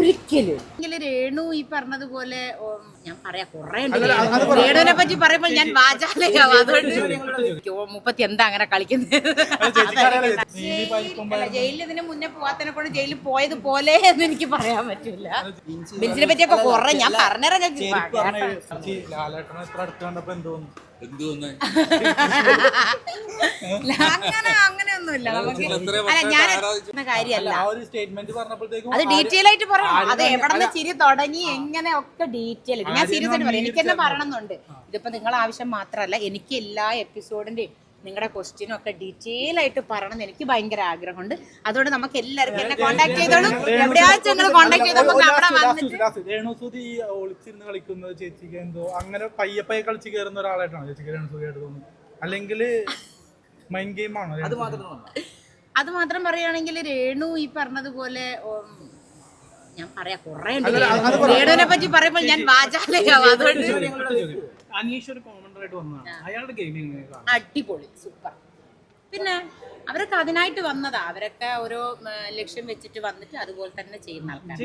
ഒരിക്കലും. രേണു ഈ പറഞ്ഞതുപോലെ ഞാൻ പറയാ കൊറേ ഉണ്ട് രേണുവിനെ പറ്റി പറയുമ്പോൾ ഞാൻ വാചാലയാവും. അതുകൊണ്ട് മുപ്പത്തി എന്താ അങ്ങനെ കളിക്കുന്നത്? ജയിലിൽ ഇതിന് മുന്നേ പോവാത്തതിനെ കൊണ്ട് ജയിലിൽ പോയത് പോലെ എന്ന് എനിക്ക് പറയാൻ പറ്റില്ല. ബിൻസിനെ പറ്റിയൊക്കെ കൊറേ ഞാൻ പറഞ്ഞിറങ്ങി എന്ത് തോന്നുന്നു അങ്ങനെ അങ്ങനെയൊന്നുമില്ല. നമുക്ക് അല്ല ഞാൻ എത്തുന്ന കാര്യമല്ല. അത് ഡീറ്റെയിൽ ആയിട്ട് പറയണം. അത് എവിടെ നിന്ന് ചിരി തുടങ്ങി എങ്ങനെ ഒക്കെ ഡീറ്റെയിൽ ഞാൻ സീരിയസ് ആയിട്ട് പറയാം. എനിക്ക് തന്നെ പറയണമെന്നുണ്ട്. ഇതിപ്പോ നിങ്ങളെ ആവശ്യം മാത്രമല്ല എനിക്ക് എല്ലാ എപ്പിസോഡിന്റെയും നിങ്ങളുടെ ക്വസ്റ്റ്യനും ഒക്കെ ഡീറ്റെയിൽ ആയിട്ട് പറയണം എന്ന് എനിക്ക് ഭയങ്കര ആഗ്രഹമുണ്ട്. അതുകൊണ്ട് നമുക്ക് എല്ലാവർക്കും എന്നെ കോൺടാക്ട് ചെയ്തോളും. എവിടെയാச்சுം നിങ്ങൾ കോൺടാക്ട് ചെയ്തപ്പോൾ അവിടെ വന്നിട്ട് ഒളിച്ചിരുന്ന് കളിക്കുന്നത് ചേച്ചിക്ക് എന്തോ അങ്ങനെ പയ്യപ്പയ്യ പയ്യെ കളിച്ച് കയറുന്ന ഒരാളായിട്ടാണ് ചേച്ചിക്ക് രേണുസൂതി ആയിട്ട് തോന്നുന്നത്? അല്ലെങ്കിൽ മൈൻഡ് ഗെയിം ആണോ? അത് അത് മാത്രം പറയുകയാണെങ്കിൽ രേണു ഈ പറഞ്ഞതുപോലെ ഉം, ഞാൻ പറയാ കുറെ ഉണ്ട്. രേണുവിനെ പറ്റി പറയുമ്പോൾ ഞാൻ വാചാലയാവും. അതുകൊണ്ട് അനീഷ് ഒരു കോമണ്ടർ ആയിട്ട് വന്നതാണ്. അയാളുടെ ഗെയിമിംഗ് അടിപൊളി സൂപ്പർ പിന്നെ അവരൊക്കെ അതിനായിട്ട് വന്നതാ. അവരൊക്കെ ഓരോ ലക്ഷ്യം വെച്ചിട്ട് വന്നിട്ട് അതുപോലെ തന്നെ ചെയ്യുന്ന ആൾക്കാർ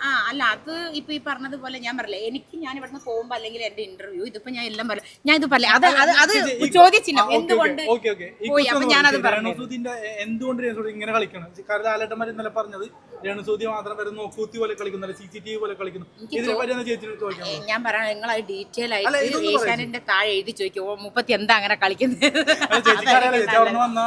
ആ അല്ല അത് ഇപ്പൊ ഈ പറഞ്ഞതുപോലെ ഞാൻ പറഞ്ഞില്ലേ എനിക്ക് ഞാൻ ഇവിടുന്ന് പോകുമ്പോ അല്ലെങ്കിൽ എന്റെ ഇന്റർവ്യൂ ഇതിപ്പോ ഞാൻ എല്ലാം പറയും. ഞാൻ ഇത് പറയാം അത് അത് അത് ചോദിച്ചില്ല എന്തുകൊണ്ട്? Okay okay. പോയി അപ്പൊ ഞാനത് പറഞ്ഞു രേണുസൂതിന്റെ എന്തുകൊണ്ട് ഇങ്ങനെ കളിക്കണം? കാരണം ലാലേട്ടന്മാർ ഇന്നലെ പറഞ്ഞത് രേണുസൂതി മാത്രം വരുന്ന നോക്കൂത്തി പോലെ കളിക്കുന്നു സി സി ടി വി പോലെ കളിക്കുന്നു. ഇതിനെ പറ്റി ഞാൻ പറയാം നിങ്ങൾ അത് ഡീറ്റെയിൽ ആയിട്ട് ഏഷ്യാനെന്റെ താഴെ എഴുതി ചോദിക്കും ഓ മുപ്പത്തി എന്താ അങ്ങനെ കളിക്കുന്നത്.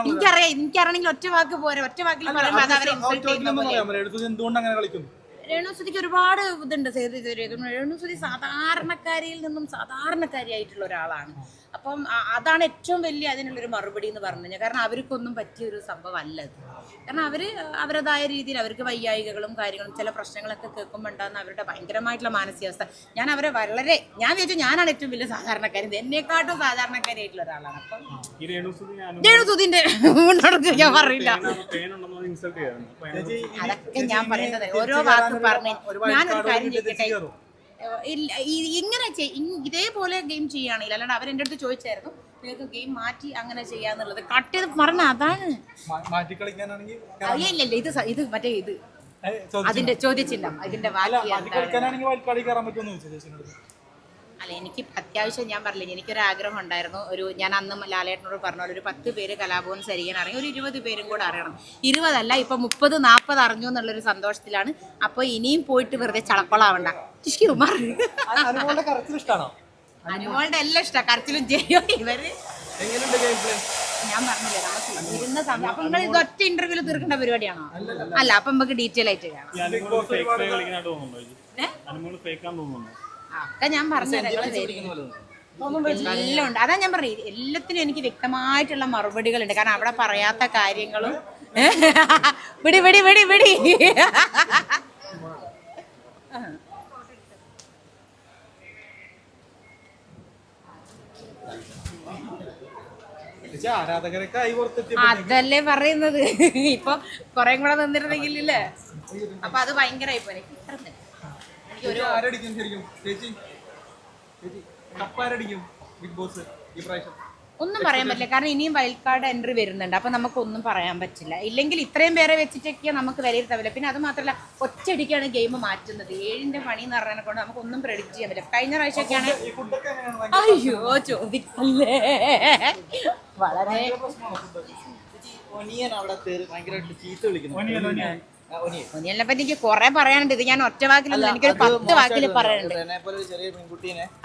എനിക്കറിയാം എനിക്കറിയണമെങ്കിൽ ഒറ്റ വാക്ക് പോരെ ഒറ്റ വാക്കിൽ പറയുമ്പോൾ അത് അവരെ ഇൻസൾട്ട് ചെയ്യുന്ന ചോദിക്കണം പോലെ. പറയാം എന്തുകൊണ്ട് അങ്ങനെ കളിക്കുന്നു? രേണുസുതിക്ക് ഒരുപാട് ഇതുണ്ട് സേതു രേണുസുതി സാധാരണക്കാരിയിൽ നിന്നും സാധാരണക്കാരിയായിട്ടുള്ള ഒരാളാണ്. അപ്പം അതാണ് ഏറ്റവും വലിയ അതിനുള്ളൊരു മറുപടി എന്ന് പറഞ്ഞു കഴിഞ്ഞാൽ. കാരണം അവർക്കൊന്നും പറ്റിയൊരു സംഭവം അല്ല ഇത് കാരണം അവർ അവരുടേതായ രീതിയിൽ അവർക്ക് വൈയായികകളും കാര്യങ്ങളും ചില പ്രശ്നങ്ങളൊക്കെ കേൾക്കുമ്പോൾ ഉണ്ടാകുന്ന അവരുടെ ഭയങ്കരമായിട്ടുള്ള മാനസികാവസ്ഥ. ഞാൻ അവരെ വളരെ ഞാൻ വിചാരിച്ചു ഞാനാണ് ഏറ്റവും വലിയ സാധാരണക്കാരി. എന്നെക്കാട്ടും സാധാരണക്കാരിയായിട്ടുള്ള ഒരാളാണ്. അപ്പം രേണുസുതിന്റെ മുന്നോട്ട് ഞാൻ പറയില്ല. അതൊക്കെ ഞാൻ പറയുന്നത് ഓരോ വാക്ക് പറഞ്ഞു ഞാനൊരു കാര്യം ചെയ്യട്ടെ ഇങ്ങനെ ഇതേപോലെ ഗെയിം ചെയ്യുകയാണെങ്കിൽ അല്ലാണ്ട് അവരെന്റെ അടുത്ത് ചോദിച്ചായിരുന്നു നിങ്ങൾക്ക് ഗെയിം മാറ്റി അങ്ങനെ ചെയ്യാന്നുള്ളത്. കട്ട് ചെയ്ത് പറഞ്ഞ അതാണ്. ഇല്ല ഇത് ഇത് മറ്റേ ഇത്. അതിന്റെ ചോദ്യചിഹ്നം ഇതിന്റെ അല്ല അല്ല എനിക്ക് അത്യാവശ്യം ഞാൻ പറഞ്ഞില്ല എനിക്കൊരു ആഗ്രഹം ഉണ്ടായിരുന്നു ഒരു ഞാൻ അന്ന് ലാലേട്ടനോട് പറഞ്ഞ പോലെ ഒരു പത്ത് പേര് കലാഭവൻ സരികൻ അറിയാം. ഒരു ഇരുപത് പേരും കൂടെ അറിയണം. ഇരുപതല്ല ഇപ്പൊ മുപ്പത് നാൽപ്പത് അറിഞ്ഞു എന്നുള്ളൊരു സന്തോഷത്തിലാണ്. അപ്പോൾ ഇനിയും പോയിട്ട് വെറുതെ ചളക്കൊളാവണ്ട ശിവകുമാർ അനുമോളുടെ എല്ലാം ഇഷ്ടമാണ് കരച്ചിലും ചെയ്യോ ഇവർ. ഞാൻ പറഞ്ഞില്ല നമുക്ക് ഇരുന്ന സമയം അപ്പൊ നിങ്ങൾ ഇത് ഒറ്റ ഇന്റർവ്യൂൽ തീർക്കേണ്ട പരിപാടിയാണോ? അല്ല. അപ്പൊ നമുക്ക് ഡീറ്റെയിൽ ആയിട്ട് കാണാം. ഒക്കെ ഞാൻ പറഞ്ഞുതരാം എല്ലാം ഉണ്ട് അതാ ഞാൻ പറഞ്ഞു എല്ലാത്തിനും എനിക്ക് വ്യക്തമായിട്ടുള്ള മറുപടികളുണ്ട്. കാരണം അവിടെ പറയാത്ത കാര്യങ്ങളും വിടി വിടി വിടി വിടി. അതല്ലേ പറയുന്നത്. ഇപ്പൊ കൊറേ കൂടെ നിന്നിരുന്നെങ്കിൽ അപ്പൊ അത് ഭയങ്കരമായി പോലെ ആരടിക്കും ശരിക്കും? ചേച്ചി? ചേച്ചി കപ്പ് ആരടിക്കും ബിഗ് ബോസ് ഈ പ്രാവശ്യം. ഒന്നും പറയാൻ പറ്റില്ല. കാരണം ഇനിയും വൈൽഡ് കാർഡ് എൻട്രി വരുന്നുണ്ട്. അപ്പൊ നമുക്കൊന്നും പറയാൻ പറ്റില്ല. ഇല്ലെങ്കിൽ ഇത്രയും പേരെ വെച്ചിട്ടൊക്കെ നമുക്ക് വിലയിരുത്താവില്ല പിന്നെ അത് മാത്രമല്ല ഒറ്റയടിക്കാണ് ഗെയിം മാറ്റുന്നത്. ഏഴിന്റെ പണി എന്ന് പറഞ്ഞതിനെ കൊണ്ട് നമുക്ക് ഒന്നും പ്രെഡിക്റ്റ് ചെയ്യാൻ പറ്റില്ല. കഴിഞ്ഞ പ്രാവശ്യമൊക്കെയാണ് അയ്യോ ചോദിക്കല്ലേ? വളരെ ഒനിയൻ അവിടെ കേറി ഭയങ്കരമായിട്ട് ചീത്ത വിളിക്കുന്നു. ഒന്നിനെ പറ്റി എനിക്ക് കുറെ പറയാനുണ്ട്. ഇത് ഞാൻ ഒറ്റ വാക്കിലല്ല എനിക്കൊരു പത്ത് വാക്കിൽ പറയാനുണ്ട്.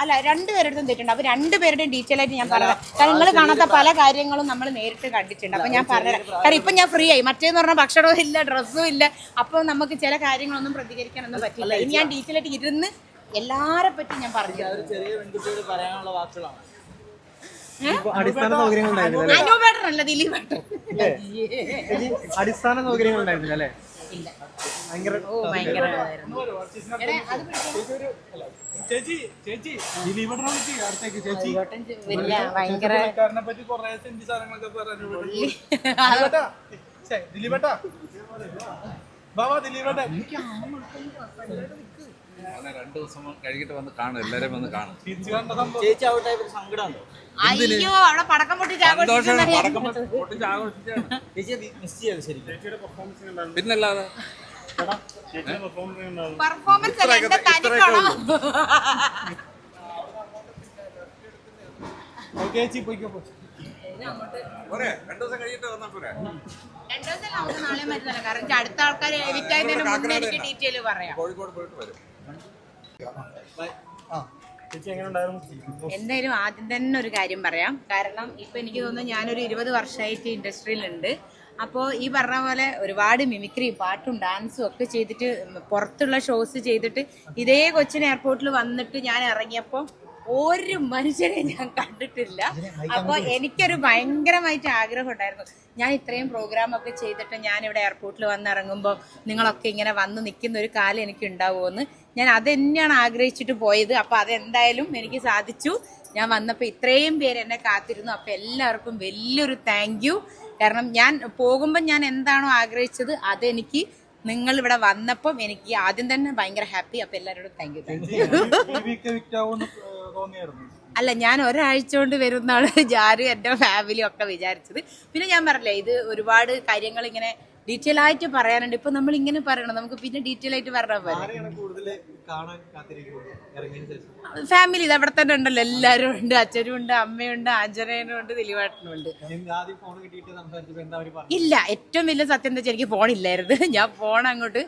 അല്ല രണ്ടുപേരുടെ തെറ്റുണ്ട്. അപ്പൊ രണ്ടുപേരുടെയും ഡീറ്റെയിൽ ആയിട്ട് ഞാൻ പറയാം കാരണം നിങ്ങൾ കാണാത്ത പല കാര്യങ്ങളും നമ്മൾ നേരിട്ട് കണ്ടിട്ടുണ്ട്. അപ്പൊ ഞാൻ പറഞ്ഞുതരാം കാരണം ഇപ്പൊ ഞാൻ ഫ്രീ ആയി. മറ്റേന്ന് പറഞ്ഞാൽ ഭക്ഷണവും ഇല്ല ഡ്രസ്സും ഇല്ല. അപ്പൊ നമുക്ക് ചില കാര്യങ്ങളൊന്നും പ്രതികരിക്കാനൊന്നും പറ്റില്ല. ഇനി ഞാൻ ഡീറ്റെയിൽ ആയിട്ട് ഇരുന്ന് എല്ലാരെ പറ്റി ഞാൻ പറഞ്ഞു ഒരു ചെറിയ പെൺകുട്ടിയോട് പറയാനുള്ള വാക്കുകളാണ്. അടിസ്ഥാന സൗകര്യങ്ങൾ അടിസ്ഥാന സൗകര്യങ്ങൾ ഉണ്ടായിരുന്നില്ല അല്ലേ? ഇല്ല. ഭയങ്കര ഓ ഭയങ്കര. ചേച്ചി ചേച്ചി ദിലീപേട്ടനെ വിളിച്ച് അടുത്തേക്ക് ചേച്ചി. വലിയ ഭയങ്കര പുള്ളിക്കാരനെ പറ്റി കുറെ സെന്റ് സാധനങ്ങളൊക്കെ പറഞ്ഞു ദിലീപേട്ടാ ഛെ, ദിലീപേട്ടാ. ബാബാ ദിലീപേട്ടൻ. അങ്ങനെ രണ്ട് ദിവസം കഴിഞ്ഞിട്ട് വന്ന് കാണും എല്ലാവരെയും വന്ന് കാണും. ചേച്ചി അയ്യോ അവിടെ പടക്കം പൊട്ടിച്ച് പിന്നല്ലാതെ. പെർഫോമൻസ് ചേച്ചി പോയിക്കോ. പോരെ രണ്ടു ദിവസം കഴിഞ്ഞിട്ട് വന്നാ പോരെ. രണ്ടു ദിവസം നമുക്ക് നാളെ കാരണം അടുത്ത ആൾക്കാർ എവിറ്റായതിന് മുന്നേ എനിക്ക് ഡീറ്റെയിൽ പറയാം. കോഴിക്കോട് പോയിട്ട് വരും. എന്തായാലും ആദ്യം തന്നെ ഒരു കാര്യം പറയാം. കാരണം ഇപ്പൊ എനിക്ക് തോന്നുന്നു ഞാനൊരു ഇരുപത് വർഷമായിട്ട് ഇൻഡസ്ട്രിയിലുണ്ട്. അപ്പോൾ ഈ പറഞ്ഞ പോലെ ഒരുപാട് മിമിക്രി പാട്ടും ഡാൻസും ഒക്കെ ചെയ്തിട്ട് പുറത്തുള്ള ഷോസ് ചെയ്തിട്ട് ഇതേ കൊച്ചിൻ എയർപോർട്ടിൽ വന്നിട്ട് ഞാൻ ഇറങ്ങിയപ്പോൾ ഒരു മനുഷ്യനെ ഞാൻ കണ്ടിട്ടില്ല. അപ്പോൾ എനിക്കൊരു ഭയങ്കരമായിട്ട് ആഗ്രഹം ഉണ്ടായിരുന്നു ഞാൻ ഇത്രയും പ്രോഗ്രാം ഒക്കെ ചെയ്തിട്ട് ഞാൻ ഇവിടെ എയർപോർട്ടിൽ വന്നിറങ്ങുമ്പോൾ നിങ്ങളൊക്കെ ഇങ്ങനെ വന്ന് നിൽക്കുന്ന ഒരു കാലം എനിക്ക് ഉണ്ടാവുമെന്ന് ഞാൻ അത് തന്നെയാണ് ആഗ്രഹിച്ചിട്ട് പോയത്. അപ്പോൾ അതെന്തായാലും എനിക്ക് സാധിച്ചു. ഞാൻ വന്നപ്പോൾ ഇത്രയും പേര് എന്നെ കാത്തിരുന്നു. അപ്പോൾ എല്ലാവർക്കും വലിയൊരു താങ്ക് യു കാരണം ഞാൻ പോകുമ്പോൾ ഞാൻ എന്താണോ ആഗ്രഹിച്ചത് അതെനിക്ക് നിങ്ങൾ ഇവിടെ വന്നപ്പം എനിക്ക് ആദ്യം തന്നെ ഭയങ്കര ഹാപ്പി അപ്പൊ എല്ലാവരോടും താങ്ക് യു അല്ല ഞാൻ ഒരാഴ്ച കൊണ്ട് വരുന്നാണ് ജാരും എന്റെ ഫാമിലിയും ഒക്കെ വിചാരിച്ചത്. പിന്നെ ഞാൻ പറഞ്ഞില്ലേ ഇത് ഒരുപാട് കാര്യങ്ങൾ ഇങ്ങനെ ഡീറ്റെയിൽ ആയിട്ട് പറയാനുണ്ട്. ഇപ്പൊ നമ്മൾ ഇങ്ങനെ പറയണം. നമുക്ക് പിന്നെ ഡീറ്റെയിൽ ആയിട്ട് പറഞ്ഞാൽ പോലെ ഫാമിലി ഇത് അവിടെ തന്നെ ഉണ്ടല്ലോ. എല്ലാരും ഉണ്ട്. അച്ഛനും ഉണ്ട് അമ്മയുണ്ട് ആഞ്ജനേയനും ഉണ്ട് ദിലീപേട്ടനും ഉണ്ട്. ഫോൺ ഇല്ല ഏറ്റവും വലിയ സത്യം എന്താ വെച്ചാൽ എനിക്ക് ഫോണില്ലായിരുന്നു ഞാൻ ഫോൺ അങ്ങോട്ട്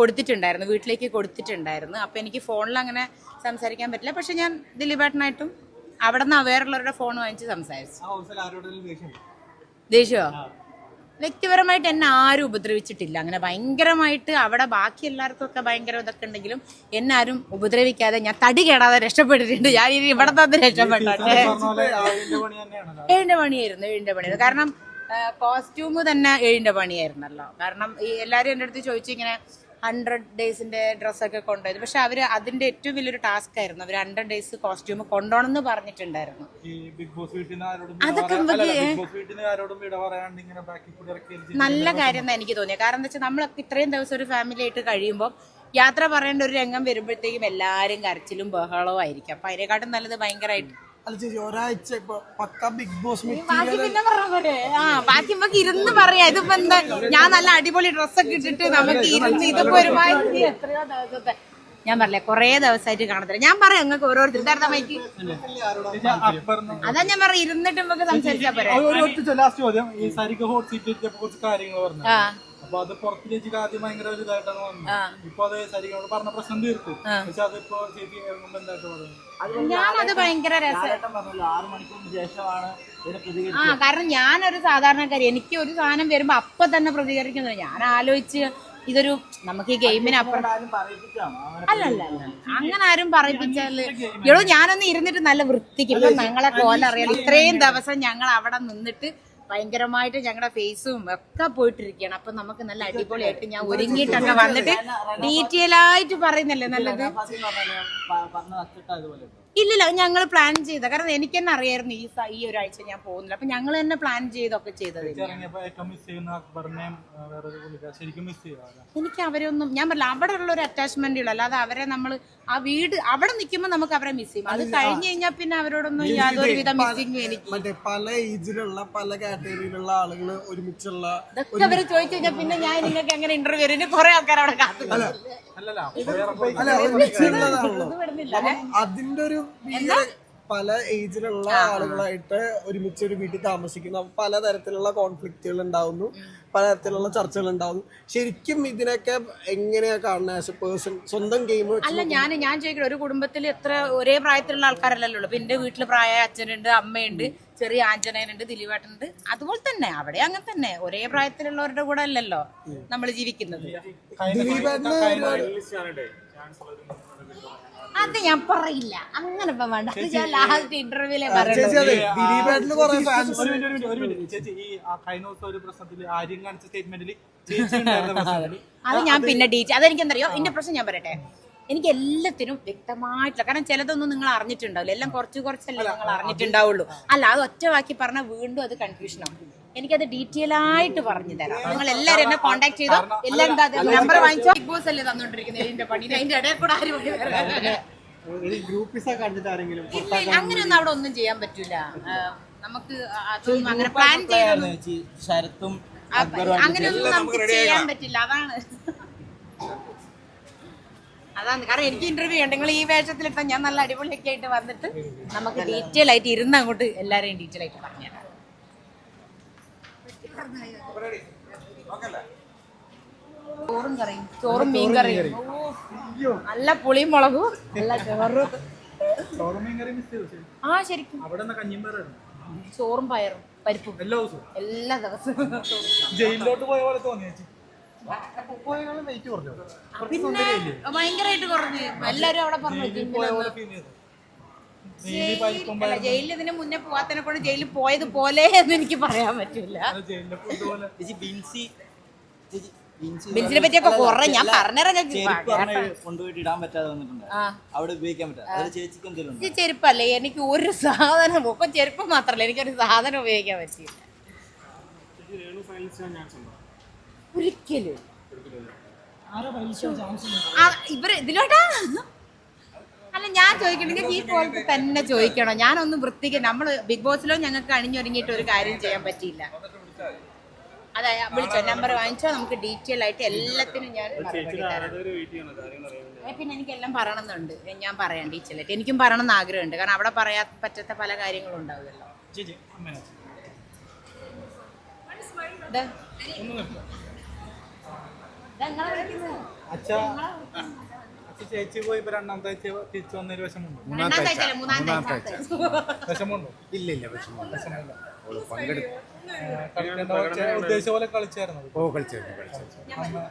കൊടുത്തിട്ടുണ്ടായിരുന്നു. വീട്ടിലേക്ക് കൊടുത്തിട്ടുണ്ടായിരുന്നു. അപ്പൊ എനിക്ക് ഫോണിൽ അങ്ങനെ സംസാരിക്കാൻ പറ്റില്ല. പക്ഷെ ഞാൻ ദിലീപേട്ടനായിട്ടും അവിടെ നിന്ന് വേറുള്ളവരുടെ ഫോൺ വാങ്ങിച്ച് സംസാരിച്ചു. ദേഷ്യം ദേഷ്യമോ വ്യക്തിപരമായിട്ട് എന്നെ ആരും ഉപദ്രവിച്ചിട്ടില്ല. അങ്ങനെ ഭയങ്കരമായിട്ട് അവിടെ ബാക്കി എല്ലാവർക്കും ഒക്കെ ഭയങ്കര ഇതൊക്കെ ഉണ്ടെങ്കിലും എന്നെ ആരും ഉപദ്രവിക്കാതെ ഞാൻ തടി കേടാതെ രക്ഷപ്പെട്ടിട്ടുണ്ട്. ഞാൻ ഇനി ഇവിടെ തന്നെ രക്ഷപ്പെട്ടെ. ഏഴിന്റെ പണിയായിരുന്നു ഏഴിന്റെ പണിയായിരുന്നു കാരണം കോസ്റ്റ്യൂമ് തന്നെ ഏഴിന്റെ പണിയായിരുന്നല്ലോ. കാരണം ഈ എല്ലാവരും എന്റെ അടുത്ത് ചോദിച്ചു ഇങ്ങനെ ഹൺഡ്രഡ് ഡേയ്സിന്റെ ഡ്രസ്സൊക്കെ കൊണ്ടുപോയത്. പക്ഷെ അവർ അതിന്റെ ഏറ്റവും വലിയൊരു ടാസ്ക് ആയിരുന്നു. അവർ ഹൺഡ്രഡ് ഡേയ്സ് കോസ്റ്റ്യൂം കൊണ്ടുപോകണം എന്ന് പറഞ്ഞിട്ടുണ്ടായിരുന്നു അതൊക്കെ നല്ല കാര്യം എന്നാണ് എനിക്ക് തോന്നിയത്. കാരണം എന്താ വെച്ചാൽ നമ്മളൊക്കെ ഇത്രയും ദിവസം ഒരു ഫാമിലി ആയിട്ട് കഴിയുമ്പോൾ യാത്ര പറയേണ്ട ഒരു രംഗം വരുമ്പോഴത്തേക്കും എല്ലാവരും കരച്ചിലും ബഹളവും ആയിരിക്കും. അപ്പൊ അതിനെക്കാട്ടും നല്ലത് ഭയങ്കരമായിട്ട് അല്ല ചേച്ചി ഒരാഴ്ച ഇപ്പൊ പക്ക ബിഗ് ബോസ് ബാക്കി പിന്നെ പറഞ്ഞ പോലെ ആ ബാക്കി നമുക്ക് ഇരുന്ന് പറയാം. ഇതിപ്പോ എന്താ ഞാൻ നല്ല അടിപൊളി ഡ്രസ്സൊക്കെ ഇട്ടിട്ട് നമുക്ക് ഇരുന്ന് ഇതിപ്പോ ഒരുപാട് എത്രയോ ദിവസത്തെ ഞാൻ പറഞ്ഞില്ലേ കൊറേ ദിവസമായിട്ട് കാണത്തില്ല. ഞാൻ പറയാം നിങ്ങൾക്ക് ഓരോരുത്തർ മൈക്ക് അതാ ഞാൻ പറയാം ഇരുന്നിട്ട് നമുക്ക് സംസാരിച്ചാ പോരെ. ലാസ്റ്റ് ചോദ്യം ഈ സരിക്ക് ഹോട്ട് സീറ്റ് എത്തിയപ്പോ കുറച്ച് കാര്യങ്ങൾ പറഞ്ഞു? ആ. അപ്പൊ അത് പുറത്തിലേക്ക് ആദ്യം ഭയങ്കര ഒരു ഇതായിട്ടാണ് വന്നത്. ഇപ്പൊ അത് സരികയോട് പറഞ്ഞ പ്രശ്നം തീർത്തു. പക്ഷെ അതിപ്പോ ചേച്ചി ഇറങ്ങുമ്പോ എന്തായിട്ട് പറഞ്ഞു ഞാനത് ഭയങ്കര രസം ലാലേട്ടൻ പറഞ്ഞല്ലോ ആറ് മണിക്കൂറിന് ശേഷമാണ് ആ കാരണം ഞാനൊരു സാധാരണക്കാരി. എനിക്ക് ഒരു സാധനം വരുമ്പോ അപ്പൊ തന്നെ പ്രതികരിക്കുന്നില്ല. ഞാൻ ആലോചിച്ച് ഇതൊരു നമുക്ക് ഈ ഗെയിമിന് അപ്പുറം അല്ലല്ല അല്ല അങ്ങനെ ആരും പറയിപ്പിച്ചാൽ എടോ ഞാനൊന്ന് ഇരുന്നിട്ട് നല്ല വൃത്തിക്ക് ഇപ്പൊ ഞങ്ങളെ കോലറിയാലോ ഇത്രയും ദിവസം ഞങ്ങൾ അവിടെ നിന്നിട്ട് ഭയങ്കരമായിട്ട് ഞങ്ങളുടെ ഫേസും ഒക്കെ പോയിട്ടിരിക്കുകയാണ് അപ്പൊ നമുക്ക് നല്ല അടിപൊളിയായിട്ട് ഞാൻ ഒരുങ്ങിയിട്ടൊക്കെ വന്നിട്ട് ഡീറ്റെയിൽ ആയിട്ട് പറയുന്നല്ലേ നല്ലത്? ഇല്ലില്ല ഞങ്ങൾ പ്ലാൻ ചെയ്ത കാരണം എനിക്ക് തന്നെ അറിയായിരുന്നു ഈ ഈ ഒരാഴ്ച ഞാൻ പോകുന്നില്ല അപ്പൊ ഞങ്ങൾ തന്നെ പ്ലാൻ ചെയ്തൊക്കെ ചെയ്തത് എനിക്ക് അവരൊന്നും ഞാൻ പറഞ്ഞില്ല അവിടെ ഉള്ള ഒരു അറ്റാച്ച്മെന്റ് ഉള്ളു. അല്ലാതെ അവരെ നമ്മൾ ആ വീട് അവിടെ നിൽക്കുമ്പോൾ നമുക്ക് അവരെ മിസ് ചെയ്യും. അത് കഴിഞ്ഞു കഴിഞ്ഞാൽ പിന്നെ അവരോടൊന്നും യാതൊരു വിധ മിസ്സിങ് എനിക്ക്. പല ഏജിലുള്ള പല കാറ്റഗറിയിലുള്ള ആളുകൾ ഒരുമിച്ചുള്ള ഇതൊക്കെ അവർ ചോദിച്ചു കഴിഞ്ഞാൽ പിന്നെ ഞാൻ നിങ്ങൾക്ക് എങ്ങനെ ഇന്റർവ്യൂ വരും? കുറെ ആൾക്കാർ അവിടെ അല്ല. ഒരുമിച്ചുള്ളതാണല്ലോ വിടുന്നില്ല അപ്പം അതിന്റെ ഒരു ഭീകര പല ഏജിലുള്ള ആളുകളായിട്ട് ഒരുമിച്ച് ഒരു വീട്ടിൽ താമസിക്കുന്നു അപ്പൊ പലതരത്തിലുള്ള കോൺഫ്ലിക്റ്റുകൾ ഉണ്ടാവുന്നു. പലതരത്തിലുള്ള ചർച്ചകൾ ഉണ്ടാവുന്നു. ശരിക്കും ഇതിനൊക്കെ എങ്ങനെയാ കാണുന്നത് ആസ് എ പേഴ്സൺ സ്വന്തം ഗെയിം അല്ല ഞാൻ ഞാൻ ചോദിക്കട്ടെ ഒരു കുടുംബത്തിൽ എത്ര ഒരേ പ്രായത്തിലുള്ള ആൾക്കാരല്ലല്ലോ ഉള്ളൂ. ഇപ്പൊ എന്റെ വീട്ടിൽ പ്രായമായ അച്ഛനുണ്ട് അമ്മയുണ്ട്. ചെറിയ ആഞ്ജനേയനുണ്ട് ദിലീപേട്ടനുണ്ട്. അതുപോലെ തന്നെ അവിടെ അങ്ങനെ തന്നെ. ഒരേ പ്രായത്തിലുള്ളവരുടെ കൂടെ അല്ലല്ലോ നമ്മൾ ജീവിക്കുന്നത്. അത് ഞാൻ പറയില്ല. അങ്ങനെ ഇപ്പൊ വേണ്ട. അത് ഞാൻ ലാസ്റ്റ് ഇന്റർവ്യൂലേ ചേച്ചി പറയുള്ളൂ. അതെ. ഫാൻസ് ഒരു മിനിറ്റ് ഒരു മിനിറ്റ് ചേച്ചി ഈ ആ കഴിഞ്ഞ ദിവസം ഒരു പ്രശ്നത്തിൽ ആര്യം കാണിച്ച സ്റ്റേറ്റ്മെന്റിൽ ചേച്ചി ഉണ്ടായിരുന്ന പ്രശ്നത്തിൽ അത് ഞാൻ പിന്നെ ഡീറ്റ് അതെനിക്കെന്തറിയോ? എന്റെ പ്രശ്നം ഞാൻ പറയട്ടെ. എനിക്ക് എല്ലാത്തിനും വ്യക്തമായിട്ടുള്ള കാരണം ചിലതൊന്നും നിങ്ങൾ അറിഞ്ഞിട്ടുണ്ടാവില്ല. എല്ലാം കുറച്ച് കുറച്ചല്ലേ നിങ്ങൾ അറിഞ്ഞിട്ടുണ്ടാവുള്ളൂ. അല്ല അത് ഒറ്റവാക്കി പറഞ്ഞാൽ വീണ്ടും അത് കൺഫ്യൂഷൻ ആവും. എനിക്കത് ഡീറ്റെയിൽ ആയിട്ട് പറഞ്ഞു തരാം. നിങ്ങൾ എല്ലാവരും എന്നെ കോൺടാക്ട് ചെയ്തോ? എല്ലാം നമ്പർ വാങ്ങിച്ചോ? ബിഗ് ബോസ് അല്ലേ തന്നോണ്ടിരിക്കുന്നത് ഇതിന്റെ പണി? അതിന്റെ ഇടയിൽ കൂടെ ആരും അങ്ങനെയൊന്നും അവിടെ ഒന്നും ചെയ്യാൻ പറ്റൂല. നമുക്ക് അതൊന്നും അങ്ങനെ പ്ലാൻ ആ, അങ്ങനെയൊന്നും നമുക്ക് ചെയ്യാൻ പറ്റില്ല. അതാണ്. അതാണ്. കാരണം എനിക്ക് ഇന്റർവ്യൂ ഉണ്ട്. നിങ്ങൾ ഈ വേഷത്തിൽ വേഷത്തിലിട്ട ഞാൻ നല്ല അടിപൊളിയൊക്കെ ആയിട്ട് വന്നിട്ട് നമുക്ക് ഡീറ്റെയിൽ ആയിട്ട് ഇരുന്ന് അങ്ങോട്ട് എല്ലാവരെയും ഡീറ്റെയിൽ ആയിട്ട് പറഞ്ഞുതരാം ചോറും കറിയും. ചോറും മീൻ കറിയും നല്ല പുളിയും മുളകും നല്ല ചോറും. ആ ശരിക്കും. ചോറും പയറും പരിപ്പും. എല്ലാ ദിവസവും. എല്ലാ ദിവസവും. ജയിലിലോട്ട് പോയ പോലെ തോന്നി പിന്നെ ഭയങ്കരമായിട്ട് കുറഞ്ഞു. എല്ലാരും അവിടെ പറഞ്ഞു ജയിലിൽ ഇതിന് മുന്നേ പോവാത്തനെ കൊണ്ട് ജയിലിൽ പോയത് പോലെ എന്ന് എനിക്ക് പറയാൻ പറ്റില്ല. ബിൻസിനെ പറ്റിയൊക്കെ കുറെ ഞാൻ പറഞ്ഞുതരാം ചെരുപ്പല്ലേ? എനിക്ക് ഒരു സാധനം ഒക്കെ ചെരുപ്പ് മാത്രല്ല എനിക്കൊരു സാധനം ഉപയോഗിക്കാൻ പറ്റിയില്ല. ഒരിക്കലും. ആ, ഇവർ ഇതിലോട്ടാ? അല്ല ഞാൻ ചോദിക്കണെങ്കിൽ ഈ പോലത്തെ തന്നെ ചോദിക്കണം? ഞാനൊന്നും വൃത്തിക്ക് നമ്മൾ ബിഗ് ബോസിലോ ഞങ്ങൾക്ക് അണിഞ്ഞൊരുങ്ങിയിട്ട് ഒരു കാര്യം ചെയ്യാൻ പറ്റിയില്ല. അതെ വിളിച്ചോ? നമ്പർ വാങ്ങിച്ചോ? നമുക്ക് ഡീറ്റെയിൽ ആയിട്ട് എല്ലാത്തിനും ഞാൻ പിന്നെ എനിക്ക് എല്ലാം പറയണമെന്നുണ്ട്. ഞാൻ പറയാം ഡീറ്റെയിൽ ആയിട്ട്. എനിക്കും പറയണം എന്ന് ആഗ്രഹമുണ്ട്. കാരണം അവിടെ പറയാൻ പറ്റാത്ത പല കാര്യങ്ങളും ഉണ്ടാവുമല്ലോ ചേച്ചി അമ്മേനെ ഇത്. ഇതാ ഇങ്ങളെ വിളിക്കുന്നത്. അച്ഛ അച്ഛ ചേച്ചി പോയി ഇപ്പൊ രണ്ടാമത്തെ ആഴ്ച തിരിച്ചു വന്നൊരു വിഷമുണ്ടോ രണ്ടാമത്തെ ആഴ്ച. മൂന്നാമത്തെ ആഴ്ച. വിഷമുണ്ടോ ഇല്ല ഇല്ല വിഷമം വിഷമില്ല അവൾ പങ്കെടുത്തു. കളിക്കേണ്ട ഉദ്ദേശിച്ച പോലെ കളിച്ചായിരുന്നു? ഓ കളിച്ചായിരുന്നു കളിച്ചായിരുന്നു.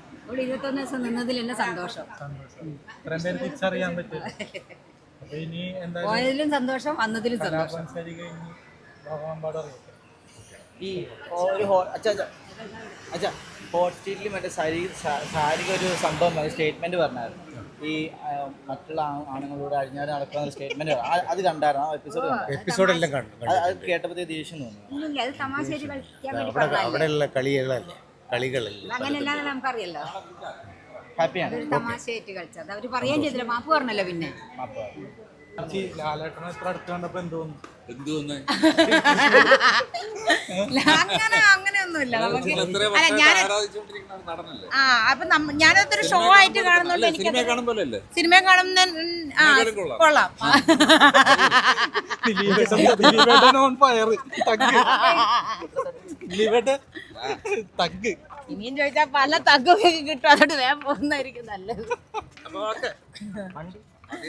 ഇരുപത്തൊന്ന് ദിവസം നിന്നതിൽ എന്നെ സന്തോഷം. സന്തോഷം. ഇത്രയും പേര് തിരിച്ചറിയാൻ അപ്പൊ ഇനി എന്തായാലും പോയതിലും സന്തോഷം വന്നതിലും സന്തോഷം. ഈ ഒരു അച്ഛാ. അച്ഛാ അച്ഛാ ഹോട്ട് സ്ട്രീറ്റിൽ മറ്റേ സാരി ശാരീരിക ഒരു സംഭവം സ്റ്റേറ്റ്മെന്റ് പറഞ്ഞായിരുന്നു. ഈ മറ്റുള്ള ആണുങ്ങളോട് അഴിഞ്ഞാൽ നടക്കുന്ന ഒരു സ്റ്റേറ്റ്മെന്റ് അത് കണ്ടായിരുന്നു. ആ എപ്പിസോഡ് എപ്പിസോഡ് എല്ലാം കണ്ടു. അത് കേട്ടപ്പോൾ ദേഷ്യം തോന്നുന്നു അവിടെയുള്ള കളികളല്ല? കളികളല്ല? അങ്ങനെയല്ലാതെ നമുക്കറിയല്ലോ. ഹാപ്പിയാണ്. തമാശയായിട്ട് കളിച്ചത്. അവർ പറയാൻ ചെയ്തില്ല. മാപ്പ് പറഞ്ഞല്ലോ പിന്നെ. ലാലേട്ടനെ എത്ര അടുത്ത് കണ്ടപ്പോ എന്ത് തോന്നുന്നു? എന്തുവന്ന് അങ്ങനെ അങ്ങനെയൊന്നുമില്ല. നമുക്ക് അല്ല ഞാൻ ആ അപ്പൊ നമ്മ- ഞാനതൊരു ഷോ ആയിട്ട് കാണുന്നോണ്ട് എനിക്ക് സിനിമ സിനിമ കാണുന്ന ആ കൊള്ളാം. കൊള്ളാം. ദിലീപേട്ടൻ ഓൺ ഫയർ തഗ്. ദിലീപേട്ടൻ തഗ്. ഇനിയും ചോദിച്ചാൽ പല തഗ്ഗൊക്കെ കിട്ടും. അതോട് വേഗം പോകുന്നതായിരിക്കും നല്ലത്. അപ്പൊ ഓക്കെ.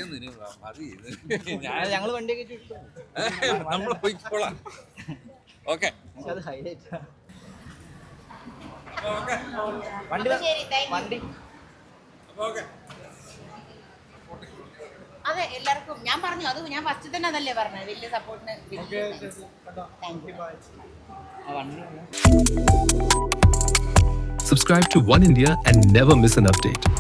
ഞങ്ങൾ വണ്ടിയൊക്കെ നമ്മൾ പോയിക്കോളാം ഓക്കെ. വണ്ടി വണ്ടി. അതെ എല്ലാവർക്കും ഞാൻ പറഞ്ഞു അത് ഞാൻ ഫസ്റ്റ് തന്നെ അതല്ലേ പറഞ്ഞത്. വലിയ സപ്പോർട്ടിന് Subscribe to One India and never miss an update.